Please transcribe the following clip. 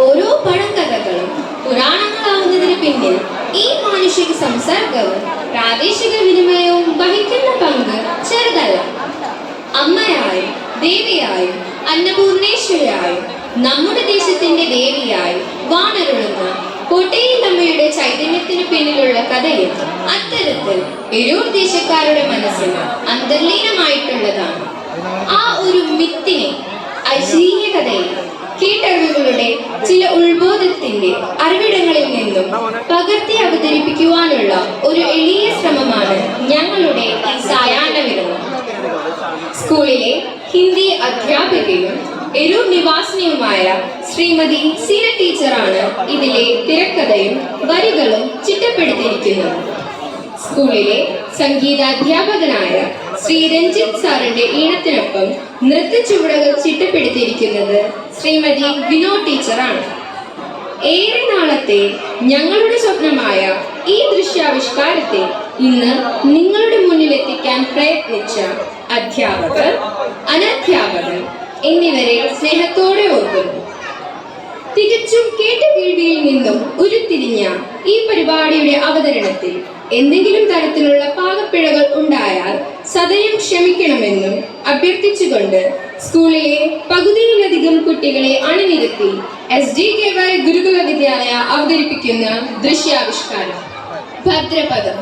ഓരോ പഴങ്കഥകളും പുരാണങ്ങളാവുന്നതിന് പിന്നിൽ ഈ മാനുഷിക സംസർഗവും പ്രാദേശിക വിനിമയവും വഹിക്കുന്ന പങ്ക് ചെറുതല്ല. അമ്മയായും ദേവിയായും അന്നപൂർണേശ്വരിയായും നമ്മുടെ ദേശത്തിന്റെ ദേവിയായി വാണരുളുന്ന കോട്ടയിലമ്മയുടെ ചൈതന്യത്തിന് പിന്നിലുള്ള കഥയും അത്തരത്തിൽ എരൂർ ദേശക്കാരുടെ മനസ്സിൽ അന്തർലീനമായിട്ടുള്ളതാണ്. ആ ഒരു മിത്തിനെ ചില ഉത്ബോധത്തിന്റെ അറിവിടങ്ങളിൽ നിന്നും പകർത്തി അവതരിപ്പിക്കുവാനുള്ള ഒരു എളിയ ശ്രമമാണ് ഞങ്ങളുടെ ഈ സായാഹ്ന വിരുന്ന് സ്കൂളിലെ ഹിന്ദി അധ്യാപികയും എരൂർ നിവാസിനിയുമായ ശ്രീമതി സീന ടീച്ചറാണ് ഇതിലെ തിരക്കഥയും വരികളും ചിട്ടപ്പെടുത്തിയിരിക്കുന്നത്. സ്കൂളിലെ സംഗീതാധ്യാപകനായ ശ്രീ രഞ്ജിത് സാറിന്റെ ഈണത്തിനൊപ്പം നൃത്ത ചുവടകൾ ചിട്ടപ്പെടുത്തിയിരിക്കുന്നത് ശ്രീമതി വിനോദ് ടീച്ചറാണ്. ഏറെ നാളത്തെ ഞങ്ങളുടെ സ്വപ്നമായ ഈ ദൃശ്യാവിഷ്കാരത്തെ ഇന്ന് നിങ്ങളുടെ മുന്നിൽ എത്തിക്കാൻ പ്രയത്നിച്ച അധ്യാപകർ അനധ്യാപകർ എന്നിവരെ സ്നേഹത്തോടെ ഓർക്കുന്നു. തികച്ചും കേട്ട കേൾവിയിൽ നിന്നും ഉരുത്തിരിഞ്ഞ ഈ പരിപാടിയുടെ അവതരണത്തിൽ എന്തെങ്കിലും തരത്തിലുള്ള പാകപ്പിഴകൾ ഉണ്ടായാൽ സദയം ക്ഷമിക്കണമെന്നും അഭ്യർത്ഥിച്ചുകൊണ്ട് സ്കൂളിലെ പകുതിയിലധികം കുട്ടികളെ അണിനിരത്തി എസ് ഡി കെ വൈ ഗുരുകുല വിദ്യാലയ അവതരിപ്പിക്കുന്ന ദൃശ്യാവിഷ്കാരം. ഭദ്രപദം.